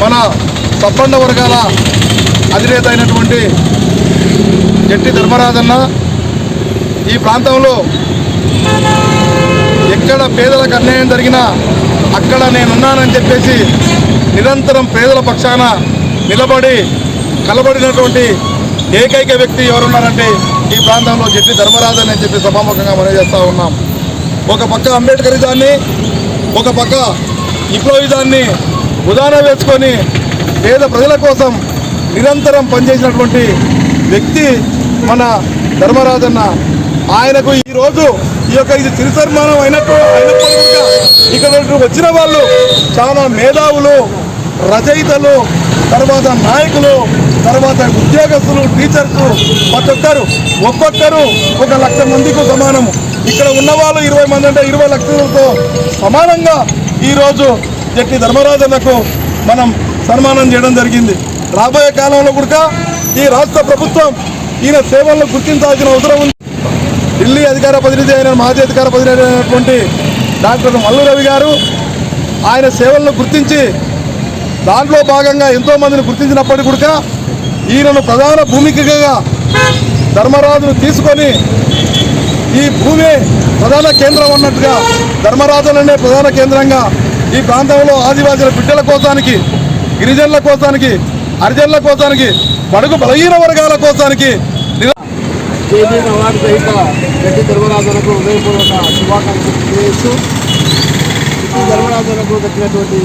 మన తప్పండ వర్గాల అధినేత అయినటువంటి జట్టి ధర్మరాజన్న ఈ ప్రాంతంలో ఎక్కడ పేదలకు అన్యాయం జరిగినా అక్కడ నేనున్నానని చెప్పేసి నిరంతరం పేదల పక్షాన నిలబడి కలబడినటువంటి ఏకైక వ్యక్తి ఎవరున్నారంటే ఈ ప్రాంతంలో జట్టి ధర్మరాజన్ అని చెప్పి సభాముఖంగా మనం చేస్తూ ఉన్నాం. ఒక పక్క అంబేద్కరిజాన్ని ఒక పక్క విప్లవిజాన్ని ఉదాహరణ వేసుకొని పేద ప్రజల కోసం నిరంతరం పనిచేసినటువంటి వ్యక్తి మన ధర్మరాజన్న. ఆయనకు ఈరోజు ఈ యొక్క ఇది చిరుసర్మానం అయినట్టు అయినప్పుడు ఇక్కడ వచ్చిన వాళ్ళు చాలా మేధావులు రచయితలు తర్వాత నాయకులు తర్వాత ఉద్యోగస్తులు టీచర్స్ ప్రతి ఒక్కరు ఒక్కొక్కరు ఒక లక్ష మందికి సమానము ఇక్కడ ఉన్న వాళ్ళు ఇరవై మంది అంటే ఇరవై లక్షలతో సమానంగా ఈరోజు జట్టి ధర్మరాజన్నకు మనం సన్మానం చేయడం జరిగింది. రాబోయే కాలంలో కూడా ఈ రాష్ట్ర ప్రభుత్వం ఈయన సేవలను గుర్తించాల్సిన అవసరం ఉంది. ఢిల్లీ అధికార ప్రతినిధి అయిన మాజీ అధికార ప్రతినిధి అయినటువంటి డాక్టర్ మల్లు రవి గారు ఆయన సేవలను గుర్తించి దాంట్లో భాగంగా ఎంతోమందిని గుర్తించినప్పటికీ కూడా ఈయనను ప్రధాన భూమికగా ధర్మరాజును తీసుకొని ఈ భూమి ప్రధాన కేంద్రం అన్నట్టుగా ధర్మరాజులనే ప్రధాన కేంద్రంగా ఈ ప్రాంతంలో ఆదివాసీల బిడ్డల కోసానికి గిరిజనుల కోసానికి హరిజనుల కోసానికి బడుగు బలహీన వర్గాల కోసానికి నిర- అవార్డు గ్రహీత గడ్డి ధర్మరాజులకు హృదయపూర్వక శుభాకాంక్షలు తెలియజేస్తూ ఈ ధర్మరాజులకు దక్కినటువంటి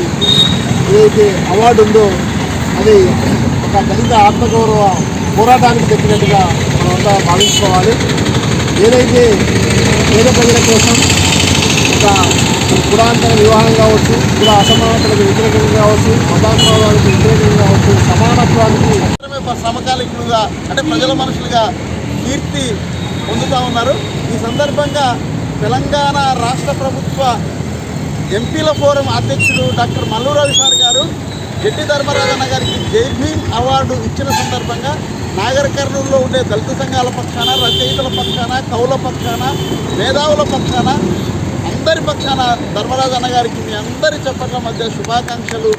ఏదైతే అవార్డు ఉందో అది ఒక దళిత ఆత్మగౌరవ పోరాటానికి దక్కినట్టుగా మనమంతా భావించుకోవాలి. ఏదైతే పేద ప్రజల కోసం ఒక కులాంతర వివాహం కావచ్చు కుల అసమానతలకు వ్యతిరేకంగా కావచ్చు మతాంతరాలకు వ్యతిరేకంగా కావచ్చు సమానత్వానికి మాత్రమే సమకాలికులుగా అంటే ప్రజల మనుషులుగా కీర్తి పొందుతూ ఉన్నారు. ఈ సందర్భంగా తెలంగాణ రాష్ట్ర ప్రభుత్వ ఎంపీల ఫోరం అధ్యక్షుడు డాక్టర్ మల్లు రవి సార్ గారు జట్టి ధర్మరాజన్న గారికి జై భీమ్ అవార్డు ఇచ్చిన సందర్భంగా నాగర్ కర్నూలులో ఉండే దళిత సంఘాల పక్షాన రచయితల పక్షాన కవుల పక్షాన మేధావుల పక్షాన అందరి పక్షాన ధర్మరాజన్న గారికి మీ అందరి చప్పట్ల మధ్య శుభాకాంక్షలు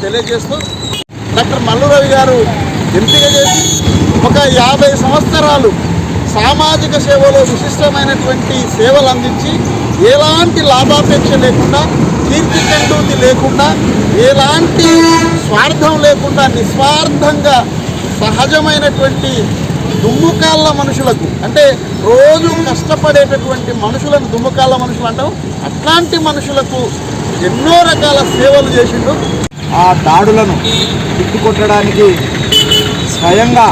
తెలియజేస్తూ డాక్టర్ మల్లురవి గారు ఎంపిక చేసి ఒక యాభై సంవత్సరాలు సామాజిక సేవలో విశిష్టమైనటువంటి సేవలు అందించి ఎలాంటి లాభాపేక్ష లేకుండా కీర్తి కండూతి లేకుండా ఎలాంటి స్వార్థం లేకుండా నిస్వార్థంగా సహజమైనటువంటి దుమ్ముకాళ్ళ మనుషులకు అంటే రోజు కష్టపడేటటువంటి మనుషులను దుమ్ముకాళ్ళ మనుషులు అంటాం. అట్లాంటి మనుషులకు ఎన్నో రకాల సేవలు చేసిండు ఆ దాడులను తిట్టుకొట్టడానికి స్వయంగా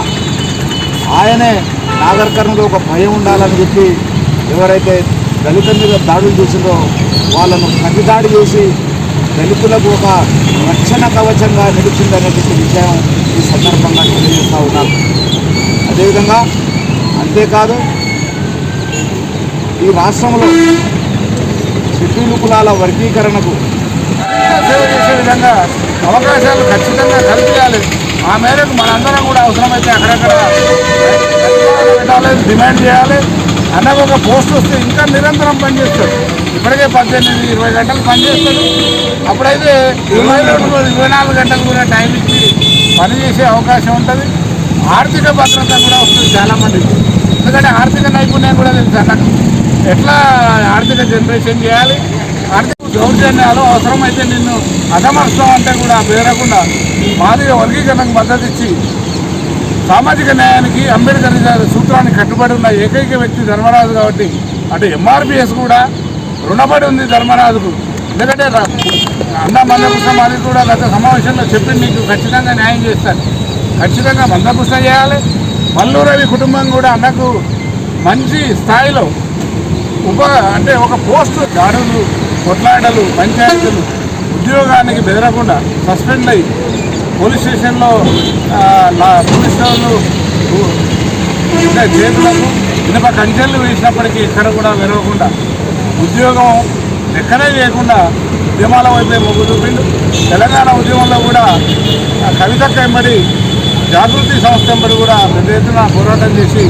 ఆయనే నాగర్ ఒక భయం ఉండాలని చెప్పి ఎవరైతే దళిత మీద దాడులు చేసిందో వాళ్ళను ప్రతిదాడి చేసి దళితులకు ఒక రక్షణ కవచంగా నిలిచిందనేటువంటి విషయం ఈ సందర్భంగా తెలియజేస్తూ ఉన్నారు అదేవిధంగా అంతేకాదు ఈ రాష్ట్రంలో షెడ్యూల్ కులాల వర్గీకరణకు సేవ చేసే విధంగా అవకాశాలు ఖచ్చితంగా కల్పించాలి. ఆ మేరకు మనందరం కూడా అవసరమైతే అక్కడక్కడ పెట్టాలి డిమాండ్ చేయాలి. అన్నకు ఒక పోస్ట్ వస్తే ఇంకా నిరంతరం పనిచేస్తాడు ఇప్పటికే పద్దెనిమిది ఇరవై గంటలు పనిచేస్తాడు అప్పుడైతే ఇరవై ఇరవై నాలుగు గంటలు కూడా టైం ఇచ్చి పని చేసే అవకాశం ఉంటుంది. ఆర్థిక భద్రత కూడా వస్తుంది చాలామందికి. ఎందుకంటే ఆర్థిక నైపుణ్యం కూడా తెలుసు అన్నకు ఎట్లా ఆర్థిక జనరేషన్ చేయాలి? ఆర్థిక దౌర్జన్యాలు అవసరమైతే నిన్ను అధమర్చడం అంటే కూడా పేరకుండా మాదిగ వర్గీకరణకు మద్దతు ఇచ్చి సామాజిక న్యాయానికి అంబేద్కర్ గారి సూత్రానికి కట్టుబడి ఉన్న ఏకైక వ్యక్తి ధర్మరాజు కాబట్టి అటు ఎంఆర్పిఎస్ కూడా రుణపడి ఉంది ధర్మరాజుకు. ఎందుకంటే ర- అన్న మందకృష్ణ మాది కూడా గత సమావేశంలో చెప్పి నీకు ఖచ్చితంగా న్యాయం చేస్తాను. ఖచ్చితంగా మందకృష్ణ చేయాలి. మల్లూరవి కుటుంబం కూడా అన్నకు మంచి స్థాయిలో ఉప అంటే ఒక పోస్టు దాడులు కొట్లాటలు పంచాయతీలు ఉద్యోగానికి బెదరకుండా సస్పెండ్ అయ్యి పోలీస్ స్టేషన్లో పోలీస్ వాళ్ళు ఇంకా చేతులకు ఇనుప కంచెలు వేసినప్పటికీ ఎక్కడ కూడా వెరవకుండా ఉద్యోగం ఎక్కడే చేయకుండా ఉద్యమాల వైపే మొగ్గు చూపిండు. తెలంగాణ ఉద్యమంలో కూడా కవిత కవితక్క జాగృతి సంస్థ వెంబడి కూడా పెద్ద ఎత్తున పోరాటం చేసి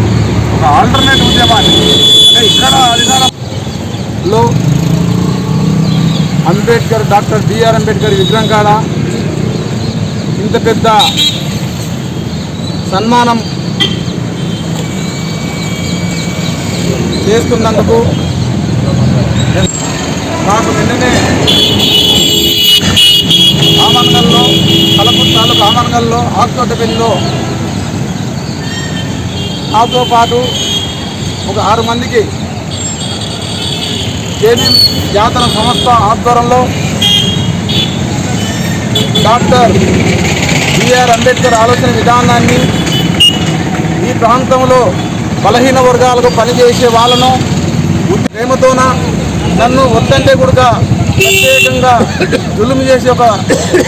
ఒక ఆల్టర్నేట్ ఉద్యమాన్ని. అంటే ఇక్కడ అధికారంలో అంబేద్కర్ డాక్టర్ బిఆర్ అంబేద్కర్ విగ్రహం కాడ ఇంత పెద్ద సన్మానం చేస్తున్నందుకు నాకు నిన్ననే కలపూర్ తాలూకు ఆకుతోటపల్లిలో నాతో పాటు ఒక ఆరు మందికి కేబీ జాతర సంస్థ ఆధ్వర్యంలో డాక్టర్ బిఆర్ అంబేద్కర్ ఆలోచన విధానాన్ని ఈ ప్రాంతంలో బలహీన వర్గాలకు పనిచేసే వాళ్ళను ప్రేమతోన నన్ను వద్దంటే కూడా ప్రత్యేకంగా జులుము చేసి ఒక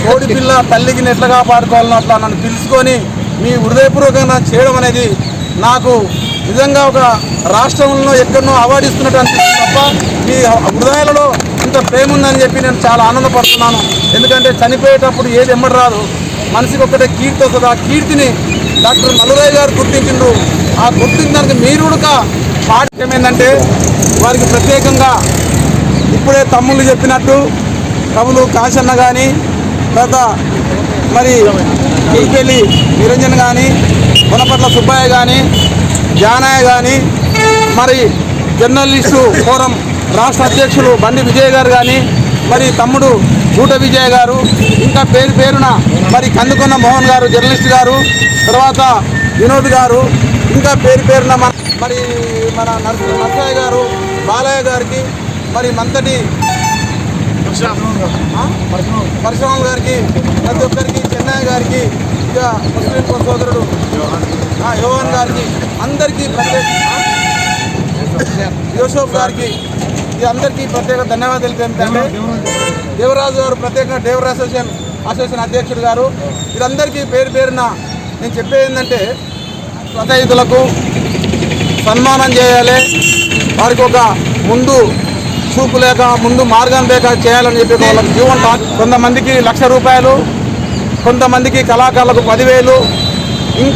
కోడి పిల్ల తల్లికి ఎట్లా కాపాడుకోవాలనో అట్లా నన్ను పిలుచుకొని మీ హృదయపూర్వకంగా చేయడం అనేది నాకు నిజంగా ఒక రాష్ట్రంలో ఎక్కడనో అవార్డు ఇస్తున్నట్టు అనిపిస్తుంది తప్ప మీ హృదయాలలో ఇంత ప్రేమ ఉందని చెప్పి నేను చాలా ఆనందపడుతున్నాను. ఎందుకంటే చనిపోయేటప్పుడు ఏది ఎమ్మడి రాదు. మనిషికి ఒక్కటే కీర్తి వస్తుంది. ఆ కీర్తిని డాక్టర్ నలురాయ్ గారు గుర్తించిండ్రు. ఆ గుర్తించడానికి మీరు కూడా పాఠ్యం ఏంటంటే వారికి ప్రత్యేకంగా ఇప్పుడే తమ్ముళ్ళు చెప్పినట్టు కవులు కాశన్న కానీ తర్వాత మరి కులిపెల్లి నిరంజన్ కానీ కొనపట్ల సుబ్బయ్య కానీ జానయ్య కానీ మరి జర్నలిస్టు ఫోరం రాష్ట్ర అధ్యక్షులు బండి విజయ్ గారు కానీ మరి తమ్ముడు గూట విజయ్ గారు ఇంకా పేరు పేరున మరి కందుకొన్న మోహన్ గారు జర్నలిస్ట్ గారు తర్వాత వినోద్ గారు ఇంకా పేరు పేరున మన మరి మన నర్సయ్య గారు బాలయ్య గారికి మరి మంతటి ఆ? పరశురామ్ గారికి ప్రతి ఒక్కరికి చెన్నయ్య గారికి ఇంకా ముస్లిం సోదరుడు యోహన్ గారికి అందరికీ ప్రత్యేక ఆ? యూసఫ్ గారికి ఇది అందరికీ ప్రత్యేక ధన్యవాదాలు ఏంటంటే దేవరాజు గారు ప్రత్యేకంగా దేవరాజు అసోసియేషన్ అసోసియేషన్ అధ్యక్షుడు గారు వీరందరికీ పేరు పేరున నేను చెప్పేది ఏంటంటే రచయితులకు సన్మానం చేయాలి వారికి ఒక ముందు చూపు లేక ముందు మార్గం లేక చేయాలని చెప్పి వాళ్ళకి జీవన్ కొంతమందికి లక్ష రూపాయలు కొంతమందికి కళాకారులకు పదివేలు ఇంకా